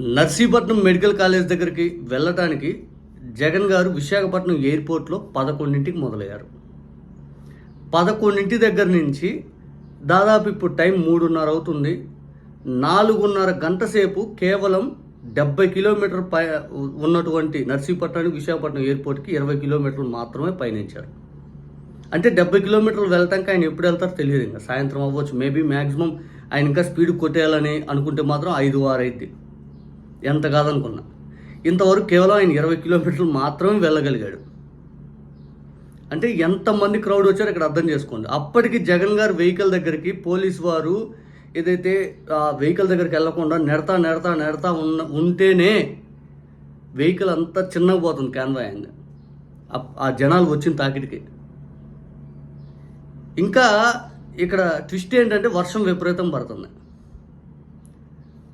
Narsipatnam medical college దగ్గరికి వెళ్ళటానికి జగన్ గారు విశాఖపట్నం ఎయిర్పోర్ట్లో పదకొండింటికి మొదలయ్యారు. పదకొండింటి దగ్గర నుంచి దాదాపు ఇప్పుడు టైం మూడున్నర అవుతుంది. నాలుగున్నర గంట సేపు కేవలం డెబ్బై కిలోమీటర్ పై ఉన్నటువంటి నర్సీపట్నానికి విశాఖపట్నం ఎయిర్పోర్ట్కి ఇరవై కిలోమీటర్లు మాత్రమే పయనించారు. అంటే డెబ్బై కిలోమీటర్లు వెళ్ళటానికి ఆయన ఎప్పుడు వెళ్తారో తెలియదు ఇంకా. సాయంత్రం అవ్వచ్చు. మేబీ మ్యాక్సిమం ఆయన ఇంకా స్పీడ్ కొట్టేయాలని అనుకుంటే మాత్రం ఐదు వారైద్ది ఎంత కాదనుకున్నా. ఇంతవరకు కేవలం ఆయన ఇరవై కిలోమీటర్లు మాత్రమే వెళ్ళగలిగాడు. అంటే ఎంతమంది క్రౌడ్ వచ్చారో ఇక్కడ అర్థం చేసుకోండి. అప్పటికి జగన్ గారు వెహికల్ దగ్గరికి పోలీస్ వారు ఏదైతే ఆ వెహికల్ దగ్గరికి వెళ్ళకుండా నెడతా నెడతా నెడతా ఉన్న ఉంటేనే వెహికల్ అంతా చిన్నగా పోతుంది క్యాన్వా అయింది. ఆ జనాలు వచ్చిన తాకిడికి. ఇంకా ఇక్కడ ట్విస్ట్ ఏంటంటే వర్షం విపరీతం పడుతుంది.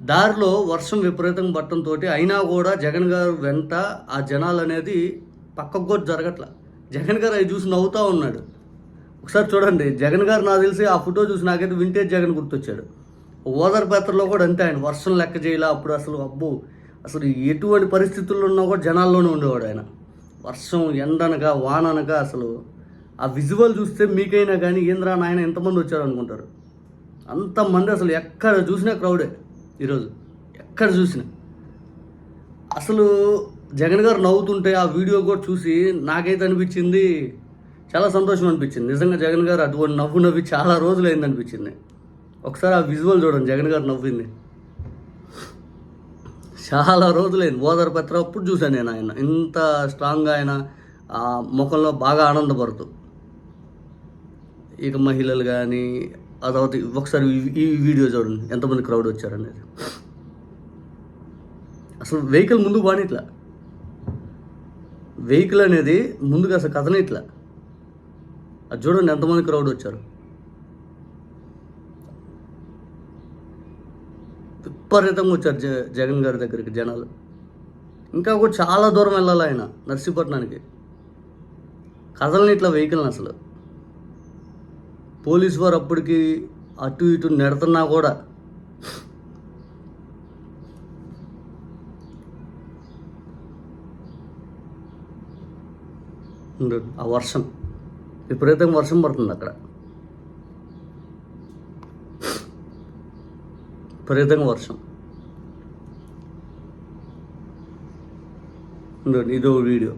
దారిలో వర్షం విపరీతం పట్టడంతో అయినా కూడా జగన్ గారు వెంట ఆ జనాలు అనేది పక్కకు కూడా జరగట్ల. జగన్ గారు అవి చూసి నవ్వుతూ ఉన్నాడు. ఒకసారి చూడండి జగన్ గారు నాకు తెలిసి ఆ ఫోటో చూసి నాకైతే వింటేజ్ జగన్ గుర్తొచ్చాడు. ఓదర్ పేత్రలో కూడా అంతే ఆయన వర్షం లెక్క చేయలే అప్పుడు అసలు అబ్బు అసలు ఎటువంటి పరిస్థితుల్లో ఉన్నా కూడా జనాల్లోనే ఉండేవాడు ఆయన. వర్షం ఎండనగా వాననగా అసలు ఆ విజువల్ చూస్తే మీకైనా కానీ ఏంద్రా నాయన ఎంతమంది వచ్చారు అనుకుంటారు అంతమంది అసలు ఎక్కడ చూసినా క్రౌడే ఈరోజు ఎక్కడ చూసినా. అసలు జగన్ గారు నవ్వుతుంటే ఆ వీడియో కూడా చూసి నాకైతే అనిపించింది చాలా సంతోషం అనిపించింది. నిజంగా జగన్ గారు అటువంటి నవ్వు నవ్వి చాలా రోజులు అయింది అనిపించింది. ఒకసారి ఆ విజువల్ చూడండి జగన్ గారు నవ్వింది. చాలా రోజులైంది. ఓదర్ పత్ర అప్పుడు చూశాను నేను ఆయన. ఇంత స్ట్రాంగ్గా ఆయన ఆ ముఖంలో బాగా ఆనందపడుతూ. ఇక మహిళలు కానీ ఆ తర్వాత ఒకసారి ఈ- వీడియో చూడండి ఎంతమంది క్రౌడ్ వచ్చారనేది. అసలు వెహికల్ ముందు బానిట్లా వెహికల్ అనేది ముందుగా అసలు కథనిట్లా అది చూడండి ఎంతమంది క్రౌడ్ వచ్చారు. విపరీతంగా వచ్చారు జ జగన్ గారి దగ్గరికి జనాలు. ఇంకా కూడా చాలా దూరం వెళ్ళాలి ఆయన నర్సీపట్నానికి. కథలని ఇట్లా వెహికల్ అసలు. పోలీసు వారు అప్పటికి అటు ఇటు నెడుతున్నా కూడా ఉండండి. ఆ వర్షం విపరీతంగా వర్షం పడుతుంది అక్కడ విపరీతంగా వర్షం ఉండండి ఇదో వీడియో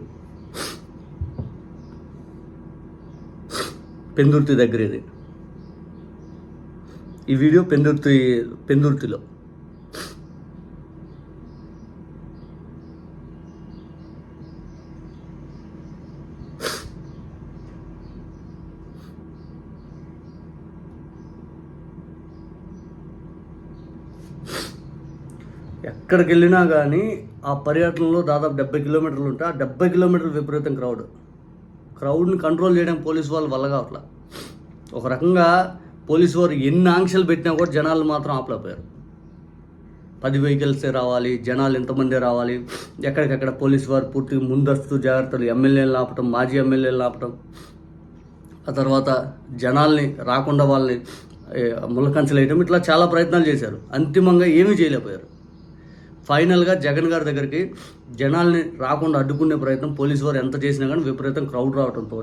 పెందుర్తి దగ్గర ఇది ఈ వీడియో పెందుర్తి పెందుర్తిలో. ఎక్కడికి వెళ్ళినా కానీ ఆ పర్యటనలో దాదాపు డెబ్బై కిలోమీటర్లు ఉంటే ఆ డెబ్బై కిలోమీటర్లు విపరీతం క్రౌడ్. క్రౌడ్ని కంట్రోల్ చేయడం పోలీసు వాళ్ళు వల్ల కావట్లా ఒక రకంగా పోలీసు వారు ఎన్ని ఆంక్షలు పెట్టినా కూడా జనాలు మాత్రం ఆపలేకపోయారు. పది వెహికల్సే రావాలి జనాలు ఎంతమంది రావాలి ఎక్కడికక్కడ పోలీసు వారు పూర్తిగా ముందస్తు జాగ్రత్తలు ఎమ్మెల్యేలు ఆపటం మాజీ ఎమ్మెల్యేలు ఆపటం. ఆ తర్వాత జనాల్ని రాకుండా వాళ్ళని ఏ, వేయటం ఇట్లా చాలా ప్రయత్నాలు చేశారు. అంతిమంగా ఏమీ చేయలేకపోయారు. ఫైనల్గా జగన్ గారి దగ్గరికి జనాల్ని రాకుండా అడ్డుకునే ప్రయత్నం పోలీసు వారు ఎంత చేసినా కానీ విపరీతం క్రౌడ్ రావడంతో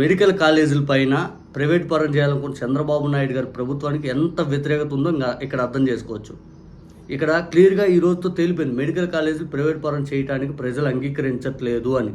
మెడికల్ కాలేజీల పైన ప్రైవేట్ పరం చేయాలనుకున్న చంద్రబాబు నాయుడు గారి ప్రభుత్వానికి ఎంత వ్యతిరేకత ఉందో ఇంకా ఇక్కడ అర్థం చేసుకోవచ్చు. ఇక్కడ క్లియర్గా ఈ రోజుతో తేలిపోయింది. మెడికల్ కాలేజీలు ప్రైవేట్ పరం చేయడానికి ప్రజలు అంగీకరించట్లేదు అని.